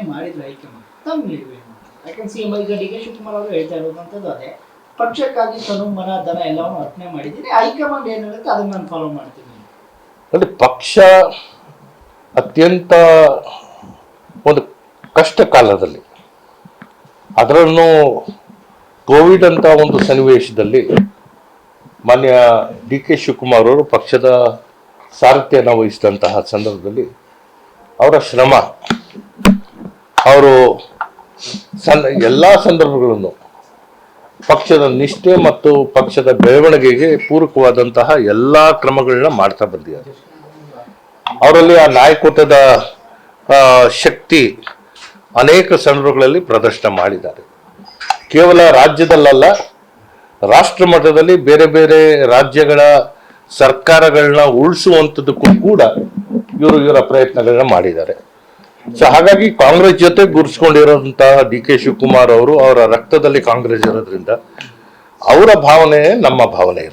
ಪ್ರಸ್ತಾವನೆ ಮಾಡಿದ್ರು ಹೈಕಮಾಂಡ್ ತಮ್ಮ ನಿಲುವೇನು ಯಾಕಂದ್ರೆ ಸಿ ಎಂ ಈಗ ಡಿ ಕೆ ಶಿವಕುಮಾರ್ ಅವರು ಹೇಳ್ತಾ ಇರೋದಂಥದ್ದು ಅದೇ. ಪಕ್ಷಕ್ಕಾಗಿ ತನು ಮನ ಧನ ಎಲ್ಲವನ್ನು ಅರ್ಪಣೆ ಮಾಡಿದ್ದೀನಿ. ಹೈಕಮಾಂಡ್ ಏನು ಅದನ್ನ ನಾನು ಫಾಲೋ ಮಾಡ್ತೀನಿ. ಅಲ್ಲಿ ಪಕ್ಷ ಅತ್ಯಂತ ಒಂದು ಕಷ್ಟ ಕಾಲದಲ್ಲಿ ಅದರನ್ನು ಕೋವಿಡ್ ಅಂತ ಒಂದು ಸನ್ನಿವೇಶದಲ್ಲಿ ಮಾನ್ಯ ಡಿ ಕೆ ಶಿವಕುಮಾರ್ ಅವರು ಪಕ್ಷದ ಸಾರಥ್ಯನ ವಹಿಸಿದಂತಹ ಸಂದರ್ಭದಲ್ಲಿ ಅವರ ಶ್ರಮ ಅವರು ಸಣ್ಣ ಎಲ್ಲ ಸಂದರ್ಭಗಳನ್ನು ಪಕ್ಷದ ನಿಷ್ಠೆ ಮತ್ತು ಪಕ್ಷದ ಬೆಳವಣಿಗೆಗೆ ಪೂರಕವಾದಂತಹ ಎಲ್ಲ ಕ್ರಮಗಳನ್ನ ಮಾಡ್ತಾ ಬಂದಿದ್ದಾರೆ. ಅವರಲ್ಲಿ ಆ ನಾಯಕತ್ವದ ಶಕ್ತಿ ಅನೇಕ ಸಂದರ್ಭಗಳಲ್ಲಿ ಪ್ರದರ್ಶನ ಮಾಡಿದ್ದಾರೆ. ಕೇವಲ ರಾಜ್ಯದಲ್ಲಲ್ಲ, ರಾಷ್ಟ್ರ ಮಟ್ಟದಲ್ಲಿ ಬೇರೆ ಬೇರೆ ರಾಜ್ಯಗಳ ಸರ್ಕಾರಗಳನ್ನ ಉಳಿಸುವಂಥದ್ದಕ್ಕೂ ಕೂಡ ಇವರು ಇವರ ಪ್ರಯತ್ನಗಳನ್ನ ಮಾಡಿದ್ದಾರೆ. ಸೊ ಹಾಗಾಗಿ ಕಾಂಗ್ರೆಸ್ ಜೊತೆ ಗುರುಸ್ಕೊಂಡಿರೋಂತಹ ಡಿ ಕೆ ಶಿವಕುಮಾರ್ ಅವರು ಅವರ ರಕ್ತದಲ್ಲಿ ಕಾಂಗ್ರೆಸ್ ಇರೋದ್ರಿಂದ ಅವರ ಭಾವನೆ ನಮ್ಮ ಭಾವನೆ ಇರೋದು.